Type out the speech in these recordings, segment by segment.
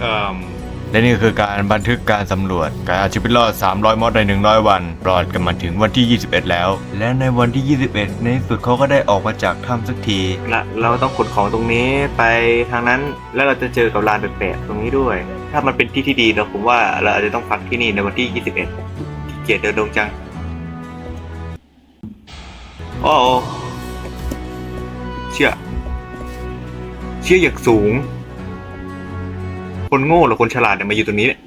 เอ่อและนี่คือการบันทึกการสำรวจ การเอาชีวิตรอด 300 มอดใน 100 วัน รอดกันมาถึงวันที่ 21 แล้ว และในวันที่ 21 ในที่สุดเขาก็ได้ออกมาจากถ้ำสักทีละเราต้องขนของตรงนี้ไปทางนั้นแล้วเราจะเจอกับลานแปลกๆตรงนี้ด้วย ถ้ามันเป็นที่ที่ดีเราผมว่าเราอาจจะต้องพักที่นี่ในวันที่ 21ขี้เกียจเดินดงจังโอ้โอ้เชื่อเชื่ออย่างสูง คนโง่หรือคนฉลาดเนี่ยมาอยู่ตรงนี้เนี่ย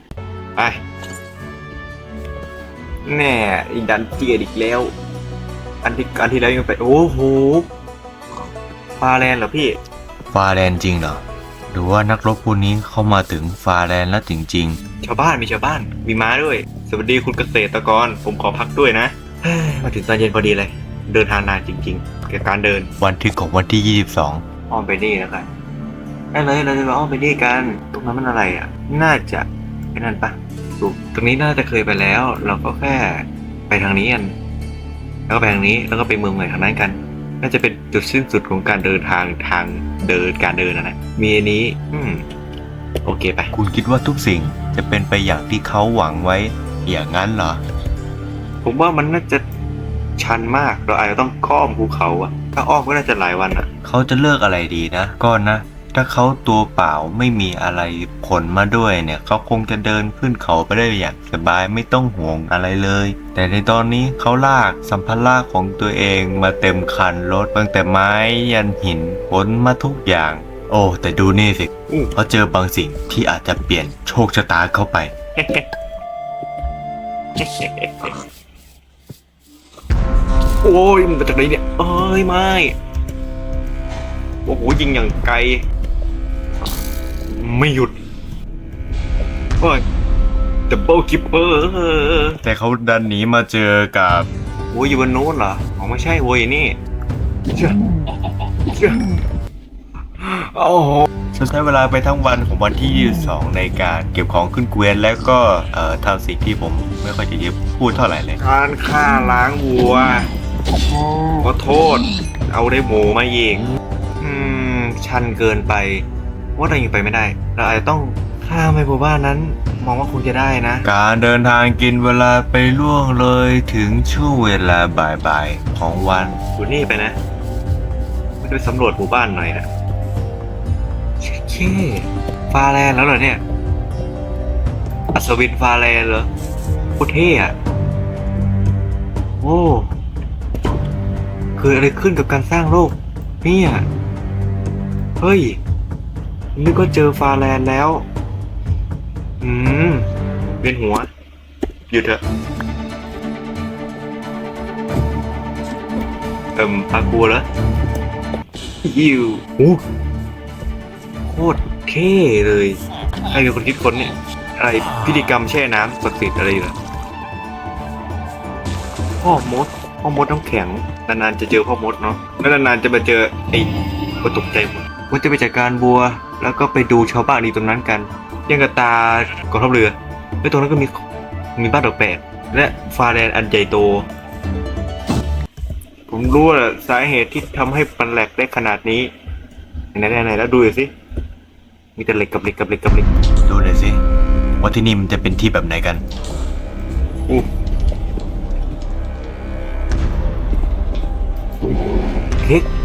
ไปแน่อีดันเจียดอีกแล้ว อันที่อันที่แล้วยังไปโอ้โหฟาแลนด์เหรอพี่ฟาแลนด์จริงเหรอหรือว่านักรบผู้นี้เข้ามาถึงฟาแลนด์แล้วจริง ชาวบ้านมีชาวบ้านมีม้าด้วย สวัสดีคุณเกษตรกร ผมขอพักด้วยนะเฮ้ยมาถึงตอนเย็นพอดีเลย เดินทางนานจริงๆกับการเดินๆวันที่ของวันที่อ้อมไปนี่แล้วกัน ได้เลยเราจะมาอ้อมไปนี่กัน ตรงนั้นมันอะไรอะ น่าจะไอ้นั่นปะถูกตรงนี้น่าจะเคยไปแล้ว เราก็แค่ไปทางนี้กัน แล้วก็ไปทางนี้แล้วก็ไปเมืองใหม่ทางนั้นกัน น่าจะเป็นจุดสิ้นสุดของการเดินทางทางเดินการเดินนะนะมีอันนี้ อืมโอเคไป22คุณคิดว่าทุกสิ่งจะเป็นไปอย่างที่เขาหวังไว้ อย่างนั้นเหรอ ผมว่ามันน่าจะชันมาก เราอาจจะต้องข้อมภูเขาอะถ้าอ้อมก็น่าจะหลายวันอะเขาจะเลือกอะไรดีนะก็นะ ถ้าเขาตัวเปล่าไม่มีอะไรขนมาด้วยเนี่ยเขาคงจะเดินขึ้นเขาไปได้อย่างสบายไม่ต้องห่วงอะไรเลย แต่ในตอนนี้เขาลากสัมภาระของตัวเองมาเต็มคันรถตั้งแต่ไม้ยันหินขนมาทุกอย่าง โอ้ แต่ดูนี่สิอู้เขาเจอบางสิ่งที่อาจจะเปลี่ยนโชคชะตาเข้าไปโอ้ยมันมาจากไหนเนี่ยเอ้ยไม่ โอ้โหยิงอย่างไกล ไม่หยุดโอ้ยดับเบิลคิปเปอร์แต่เขาดันหนีมาเจอกับโอ้ยอยู่บนโน้นเหรออ๋อไม่ใช่โว้ยนี่เชื่อเชื่อโอ้โหฉันใช้เวลาไปทั้งวันของวันที่ 22 ในการเก็บของขึ้นเกวียนและก็เอ่อทำสิ่งที่ผมไม่ค่อยจะพูดเท่าไหร่เลย การฆ่าล้างวัวขอโทษ เอาได้หมูมายิงอืม ชันเกินไป ว่าเรายังไปไม่ได้ เราอาจจะต้องข้ามไปหมู่บ้านนั้น มองว่าคงจะได้นะ การเดินทางกินเวลาไปล่วงเลยถึงช่วงเวลาบ่ายๆของวันอยู่นี่ไปนะไม่ได้ไปสำรวจหมู่บ้านหน่อยนะเช่ฟาแลนด์แล้วเหรอเนี่ย อัศวินฟาแลนด์เหรอโคตรเท่อะโอ้เกิดอะไรขึ้นกับการสร้างโลกเนี่ยเฮ้ย นึกว่าเจอฟาแลนด์แล้ว อืมเวียนหัว หยุดเถอะ เอิ่มปลากัวเหรอยิวโอ้โคตรเท่เลยใครเป็นคนคิดค้นเนี่ย อะไรพิธีกรรมแช่น้ำศักดิ์สิทธิ์อะไรอยู่เหรอพ่อมดพ่อมดน้ำแข็ง นานๆจะเจอพ่อมดเนาะแล้วนานๆจะมาเจอไอ้คนตกใจหมด ว่าจะไปจัดการบัว แล้วก็ไปดูชาวบ้านอีกตรงนั้นกันยังกับตากองทัพเรือแล้วตรงนั้นก็มีมีบ้านดอกแปดและฟาแลนด์อันใหญ่โต ผมรู้แหละสาเหตุที่ทำให้ปันแหลกได้ขนาดนี้ไหนไหนไหนแล้วดูหน่อยสิ มีแต่เหล็กกับเหล็กกับเหล็กกับเหล็กดูหน่อยสิว่าที่นี่มันจะเป็นที่แบบไหนกันอู้เฮ้ยเขา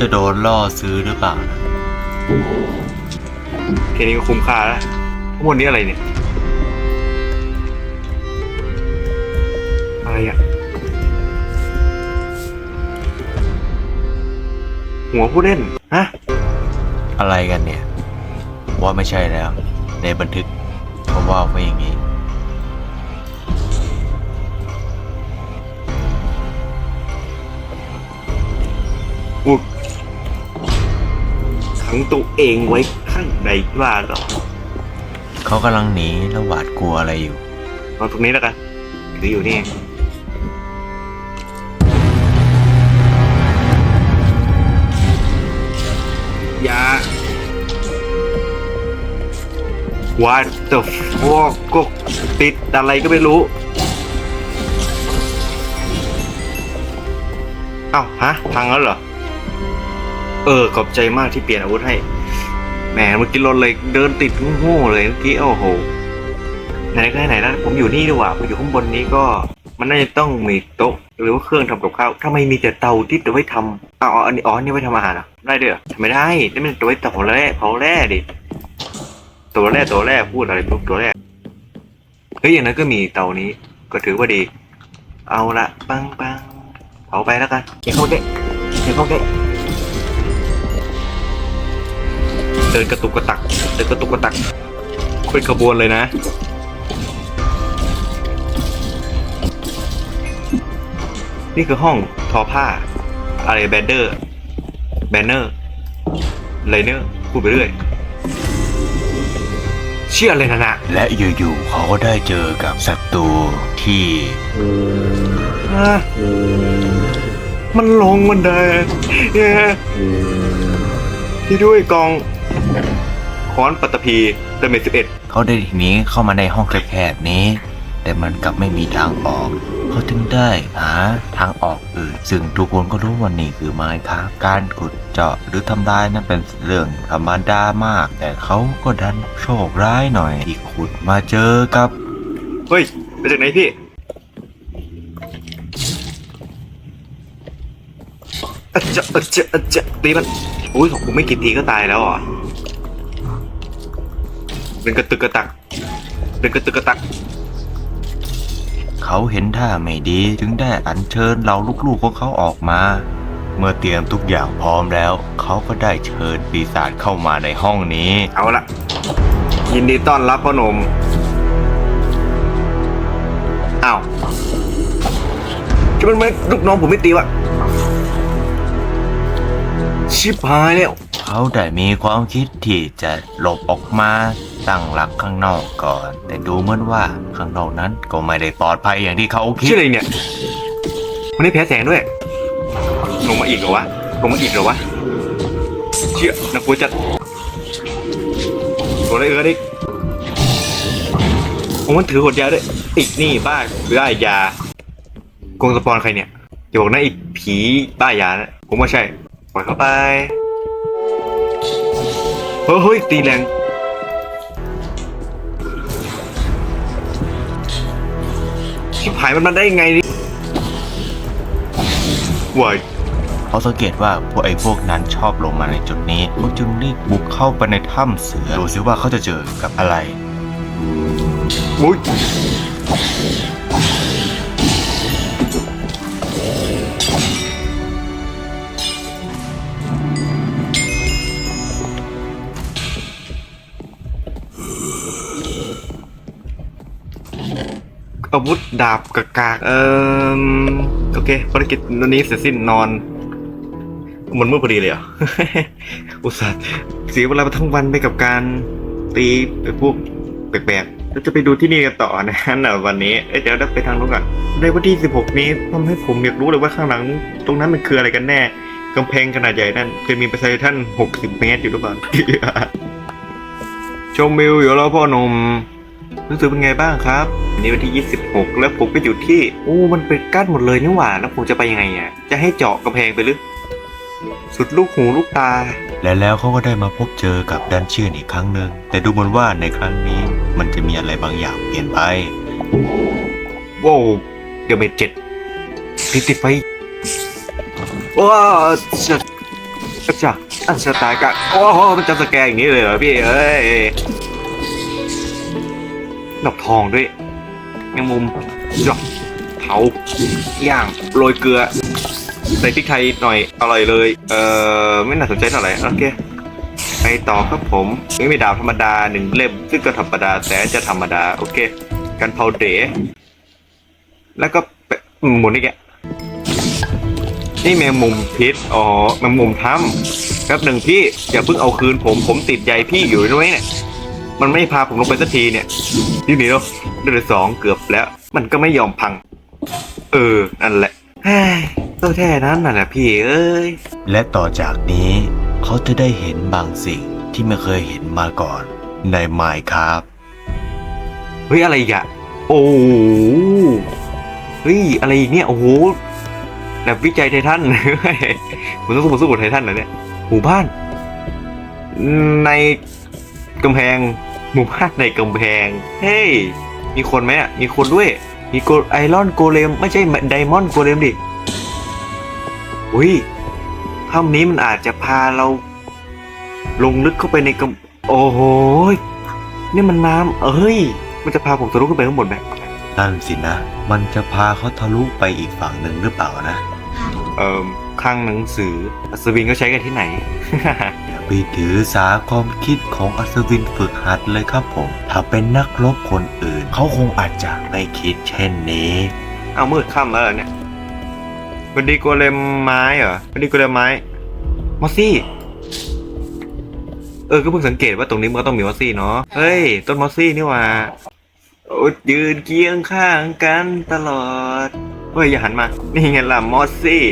จะโดนล่อซื้อหรือเปล่านะแค่นี้ก็คุ้มค่าแล้วทั้งหมดนี้อะไรเนี่ย อะไรอะหัวผู้เล่น ฮะ อะไรกันเนี่ย ว่าไม่ใช่แล้ว ในบันทึกเขาว่าไว้อย่างนี้ ขังตัวเองไว้ข้างในบ้านเหรอเขากำลังหนีแล้วหวาดกลัวอะไรอยู่ เอาตรงนี้แล้วกันถืออยู่นี่อย่า What the fuck ก็ติดอะไรก็ไม่รู้ เอ้าฮะพังแล้วเหรอ เออ ขอบใจมากที่เปลี่ยนอาวุธให้ แหมเมื่อกี้รถเลยเดินติดโง่เลยเมื่อกี้โอ้โห ไหนก็ไหนๆแล้วผมอยู่นี่ดีกว่าผมอยู่ข้างบนนี้ก็มันน่าจะต้องมีโต๊ะหรือว่าเครื่องทำกับข้าวถ้าไม่มีแต่เตาที่จะไว้ทำอ๋ออันนี้อ๋อนี่ไว้ทำอาหารเหรอได้เด้อทำไม่ได้นี่มันตัวไว้เตาแร่เผาแร่ดิตัวแร่ตัวแร่พูดอะไรไม่รู้ตัวแร่เฮ้ยอย่างนั้นก็มีเตานี้ ก็ถือว่าดี เอาละปังปังเผาไปแล้วกันเดี๋ยวเข้าเกะเดี๋ยวเข้าเกะ เดินกระตุกกระตักเดินกระตุกกระตักเป็นขบวนเลยนะ นี่คือห้องทอผ้า อะไรแบนเดอร์ แบนเนอร์ไลเนอร์พูดไปเรื่อย เชื่อเลยนะนะ และอยู่ๆเขาก็ได้เจอกับศัตรูที่อะมันลงมันได้เย้ที่ด้วยกอง ค้อนปัตตภีเดเมจสิบเอ็ดเขาได้หนีเข้ามาในห้องแคบๆนี้ แต่มันกลับไม่มีทางออก เขาถึงได้หาทางออกอื่น ซึ่งทุกคนก็รู้ว่านี่คือไม้ครับการขุดเจาะหรือทำลายนั้นเป็นเรื่องธรรมดามาก แต่เขาก็ดันโชคร้ายหน่อยที่ขุดมาเจอกับ เฮ้ยไปจากไหนพี่อะจะอะจะอะจะตีมัน อุ้ยของผมไม่กี่ทีก็ตายแล้วเหรอะเป็นกระตึกกระตัก เป็นกระตึกกระตัก เขาเห็นท่าไม่ดีจึงได้อัญเชิญเหล่าลูกๆของเขาออกมา เมื่อเตรียมทุกอย่างพร้อมแล้ว เขาก็ได้เชิญปีศาจเข้ามาในห้องนี้ เอาละยินดีต้อนรับพ่อหนุ่มอ้าวจะเป็นไหมลูกน้องผมไม่ตีวะ ชิบหายแล้ว เขาได้มีความคิดที่จะหลบออกมาตั้งหลักข้างนอกก่อน แต่ดูเหมือนว่าข้างนอกนั้นก็ไม่ได้ปลอดภัยอย่างที่เขาคิดชื่ออะไรเนี่ยมันได้แพ้แสงด้วย ลงมาอีกเหรอวะ ลงมาอีกเหรอวะเชี่ยนักกลัวจัดตัวอะไรเออดิผมมันถือขวดยาด้วยอีกนี่บ้าบ้ายากงสปอนใครเนี่ยอย่าบอกนะอีกผีบ้ายานะผมว่าใช่ ปล่อยเข้าไปเฮ้ยเฮ้ยตีแรงชิบหายมันมาได้ยังไงนี่วายเขาสังเกตว่าพวกไอ้พวกนั้นชอบลงมาในจุดนี้เขาจึงรีบบุกเข้าไปในถ้ำเสือดูซิว่าเขาจะเจอกับอะไรมุ้ย อาวุธดาบกากาเอ่อโอเคภารกิจวันนี้เสร็จสิ้นนอน มันมืดพอดีเลยเหรอ อุตส่าห์เสียเวลาไปทั้งวันไปกับการตีไอ้พวกแปลกๆแล้วจะไปดูที่นี่กันต่อนะนะวันนี้เเดี๋ยวเราไปทางนู้นก่อนในวันที่ 16 นี้ทำให้ผมอยากรู้เลยว่าข้างหลัง ตรงนั้นมันคืออะไรกันแน่กำแพงขนาดใหญ่นั่นเคยมีประชาท่าน 60 เมตรอยู่หรือเปล่าชมวิวอยู่แล้วพ่อหนุ่ม รู้สึกเป็นไงบ้างครับวันนี้วันที่ 26 แล้วผมก็อยู่ที่โอ้มันเป็นกั้นหมดเลยนี่หว่าแล้วผมจะไปยังไงอะจะให้เจาะกำแพงไปหรือสุดลูกหูลูกตา และแล้วเขาก็ได้มาพบเจอกับดันเชียนอีกครั้งหนึ่งแต่ดูเหมือนว่าในครั้งนี้มันจะมีอะไรบางอย่างเปลี่ยนไปว้าวเดี๋ยวเมจเจ็ดติดติดไฟว้าวจะจะอันจะตายกันโอ้โหมันจะสแกนอย่างนี้เลยเหรอพี่เอ้ย ดอกทองด้วย แมงมุมจอกเผาย่างโรยเกลือใส่พริกไทยหน่อยอร่อยเลย เออไม่น่าสนใจเท่าไหร่โอเคไปต่อครับผมไม่มีดาบธรรมดาหนึ่งเล่ม ซึ่งก็ธรรมดาแต่จะธรรมดา โอเค กันเผาเด๋แล้วก็หมุนอีกแกนี่แมงมุมพิษอ๋อแมงมุมถ้ำแป๊บหนึ่งพี่อย่าเพิ่งเอาคืนผมผมติดใยพี่อยู่ด้วยเนี่ย มันไม่พาผมลงไปสักทีเนี่ยนี่หนีแล้วเดือนสองเกือบแล้ว มันก็ไม่ยอมพัง เออ นั่นแหละเฮ้ยตัวแท้นั้นน่ะแหละพี่เอ้ย และต่อจากนี้เขาจะได้เห็นบางสิ่งที่ไม่เคยเห็นมาก่อนในไมค์ครับ เฮ้ยอะไรอีกอะโอ้โหเฮ้ยอะไรอีกเนี่ย โอ้โหแบบวิจัยไททันผมต้องสู้สู้กับไททันเหรอเนี่ย หมู่บ้าน ในกำแพง หมู่บ้านในกำแพง เฮ้ย มีคนไหมอะ มีคนด้วย มีโกไอรอนโกเลม ไม่ใช่ไดมอนด์โกเลมดิ อุ้ยถ้ำนี้มันอาจจะพาเรา ลงลึกเข้าไปในกำโอ้โหยนี่มันน้ำเอ้ย มันจะพาผมทะลุขึ้นไปข้างบนไหมนั่นสินะ มันจะพาเขาทะลุไปอีกฝั่งหนึ่งหรือเปล่านะ เอ่อ ข้างหนังสือ อัศวินก็ใช้กันที่ไหน อย่าไปถือสาความคิดของอัศวินฝึกหัดเลยครับผม ถ้าเป็นนักรบคนอื่น เขาคงอาจจะไม่คิดเช่นนี้ เอามืดค่ำแล้วเหรอเนี่ยวันดีโกเลมไม้เหรอวันดีโกเลมไม้ มอสซี่ เออ ก็เพิ่งสังเกตว่าตรงนี้มันก็ต้องมีมอสซี่เนาะ เฮ้ย ต้นมอสซี่นี่หว่าโอ้ยยืนเคียงข้างกันตลอด เฮ้ย อย่าหันมา นี่ไงล่ะมอสซี่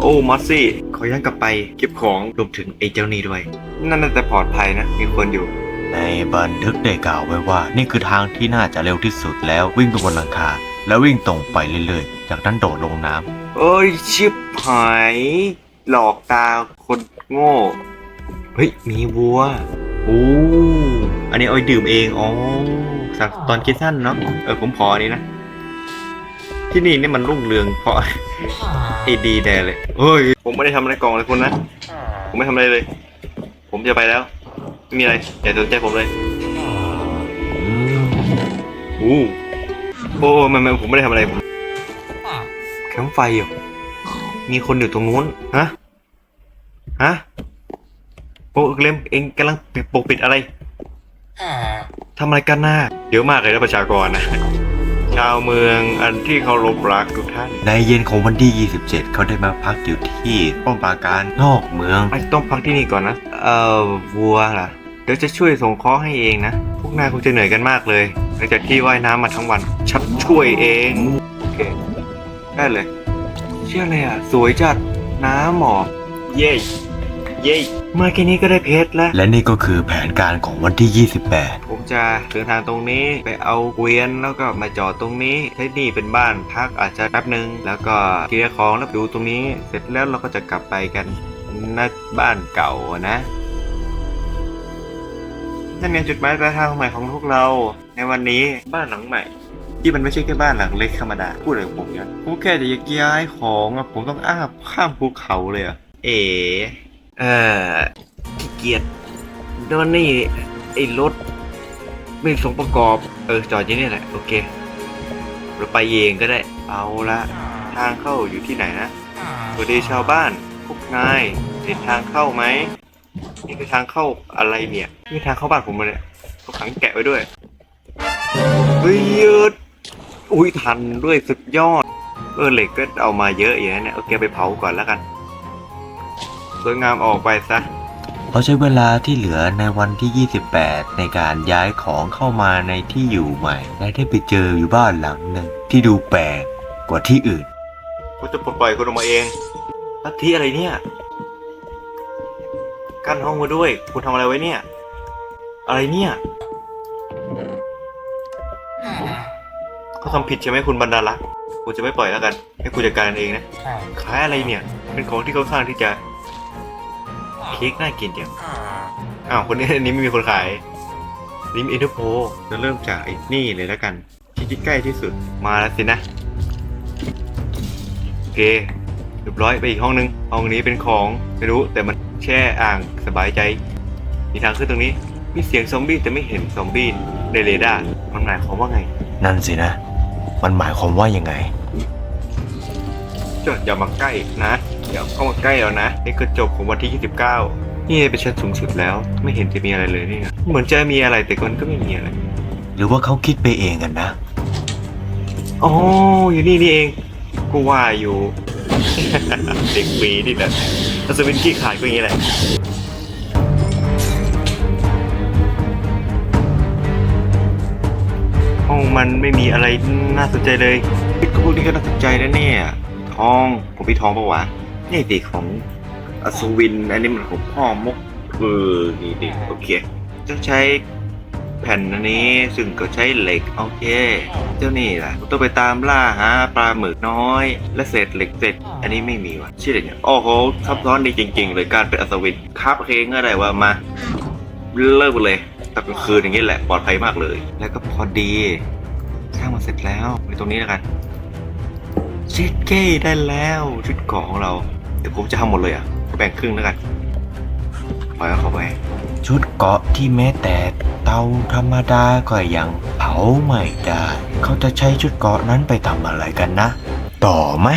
โอ้มอสซี่ขอย้อนกลับไปเก็บของรวมถึงไอ้เจ้านี่ด้วย นั่นน่าจะปลอดภัยนะ มีคนอยู่ ในบันทึกได้กล่าวไว้ว่า นี่คือทางที่น่าจะเร็วที่สุดแล้ววิ่งไปบนหลังคา แล้ววิ่งตรงไปเรื่อยๆ จากนั้นโดดลงน้ำเอ้ย ชิบหาย หลอกตาคนโง่ เฮ้ย มีวัวโอ้อันนี้เอาไปดื่มเอง อ๋อสักตอนคิดสั้นเนาะเออผมขออันนี้นะ ที่นี่นี่มันรุ่งเรืองเพราะไอดีแน่เลยเฮ้ยผมไม่ได้ทำอะไรกล่องเลยคุณนะ ผมไม่ทำอะไรเลย ผมจะไปแล้ว ไม่มีอะไร อย่าสนใจผมเลยอู้โอ้ไมันมันผมไม่ได้ทำอะไรผมแคมป์ไฟอยู่มีคนอยู่ตรงนู้น ฮะ ฮะโอ้เล่มเองกำลังปิดปกปิดอะไรทำอะไรกันหน้าเยอะมากเลยนะประชากรนะ ชาวเมืองอันที่เคารพรักทุกท่าน ในเย็นของวันที่ 27 เขาได้มาพักอยู่ที่ป้อมปราการนอกเมืองไอ้ต้องพักที่นี่ก่อนนะ เอ่อวัวเหรอเดี๋ยวจะช่วยส่งเคราะห์ให้เองนะ พวกนายคงจะเหนื่อยกันมากเลย หลังจากที่ว่ายน้ำมาทั้งวันฉันช่วยเอง โอเค ได้เลย เชื่อเลยอะ สวยจัด น้ำหมอก เย้เย้มาแค่นี้ก็ได้เพชรแล้ว และนี่ก็คือแผนการของวันที่ 28ผม จะเดินทางตรงนี้ไปเอาเกวียนแล้วก็มาจอดตรงนี้ที่นี่เป็นบ้านพักอาจจะแป๊บหนึ่งแล้วก็เคลียร์ของแล้วดูตรงนี้ เสร็จแล้วเราก็จะกลับไปกันณบ้านเก่าอะนะนั่นไงจุดหมายปลายทางใหม่ของพวกเรา ในวันนี้บ้านหลังใหม่ ที่มันไม่ใช่แค่บ้านหลังเล็กธรรมดาพูดอะไรของผมเนี่ยผมแค่จะย้ายของอะผมต้องอ้าบข้ามภูเขาเลยเหรอะเอ๋เออขี้เกียจโดนนี่ไอ้รถ ไม่สมประกอบ เออจอดที่นี่แหละ โอเค เราไปเองก็ได้ เอาละทางเข้าอยู่ที่ไหนนะสวัสดีชาวบ้าน พวกนายเห็นทางเข้าไหมนี่คือทางเข้าอะไรเนี่ยนี่ทางเข้าบ้านผมเลยเขาขังแกะไว้ด้วยเฮ้ยยืดอุ้ยทันด้วยสุดยอด เออเหล็กก็เอามาเยอะอย่างนี้เนี่ยโอเคไปเผาก่อนแล้วกันสวยงามออกไปซะ เขาใช้เวลาที่เหลือในวันที่ 28 ในการย้ายของเข้ามาในที่อยู่ใหม่ และได้ไปเจออยู่บ้านหลังหนึ่งที่ดูแปลกกว่าที่อื่นกูจะปลดปล่อยคุณออกมาเองลัทธิอะไรเนี่ย กั้นห้องมาด้วย คุณทำอะไรไว้เนี่ย อะไรเนี่ยเขาทำผิดใช่ไหมคุณบรรดาลักษ์กูจะไม่ปล่อยแล้วกัน ให้คุณจัดการเองนะขายอะไรเนี่ย เป็นของที่เขาสร้างที่จะ เค้กน่ากินจังอ้าวคนนี้อันนี้ไม่มีคนขายลิมเอ็นเตอร์โพจะเริ่มจากไอ้นี่เลยแล้วกันที่ที่ใกล้ที่สุดมาแล้วสินะโอเคเรียบร้อยไปอีกห้องนึงห้องนี้เป็นของไม่รู้แต่มันแช่อ่างสบายใจ มีทางขึ้นตรงนี้ มีเสียงซอมบี้แต่ไม่เห็นซอมบี้ในเรดาร์มันหมายความว่าไง นั่นสินะ มันหมายความว่ายังไงจอดอย่ามาใกล้นะ อย่าเข้ามาใกล้แล้วนะนี่คือจบของวันที่ 29 นี่เป็นชั้นสูงสุดแล้ว ไม่เห็นจะมีอะไรเลยนี่นะเหมือนจะมีอะไรแต่มันก็ไม่มีอะไร หรือว่าเขาคิดไปเองกันนะอ๋ออยู่นี่นี่เอง กูว่าอยู่ เด็กปีนี่แหละอัศวินขี้ขลาดก็อย่างนี้แหละห้องมันไม่มีอะไรน่าสนใจเลยก็พวกนี้ก็น่าสนใจนะเนี่ย ทอง ผมพี่ทองปะวะ นี่ดิของอัศวิน อันนี้มันของพ่อมกเออนี่ดิโอเคจะใช้แผ่นอันนี้ซึ่งก็ใช้เหล็กโอเค เจ้านี่ล่ะต้องไปตามล่าหาปลาหมึกน้อย และเศษเหล็กเศษอันนี้ไม่มีวะชื่ออะไรเนี่ยโอ้โหซับซ้อนดีจริง ๆ เลยการเป็นอัศวินครับเพลงอะไรวะมาเลิกไปเลยตอนกลางคืนอย่างนี้แหละปลอดภัยมากเลย แล้วก็พอดีสร้างมาเสร็จแล้วในตรงนี้แล้วกันเช็ดเก้ได้แล้วชุดเกราะของเรา เดี๋ยวผมจะทำหมดเลยอะแบ่งครึ่งแล้วกันปล่อยเขาไป ชุดเกาะที่แม้แต่เตาธรรมดาก็ยังเผาไม่ได้ เขาจะใช้ชุดเกาะนั้นไปทำอะไรกันนะ ต่อไหม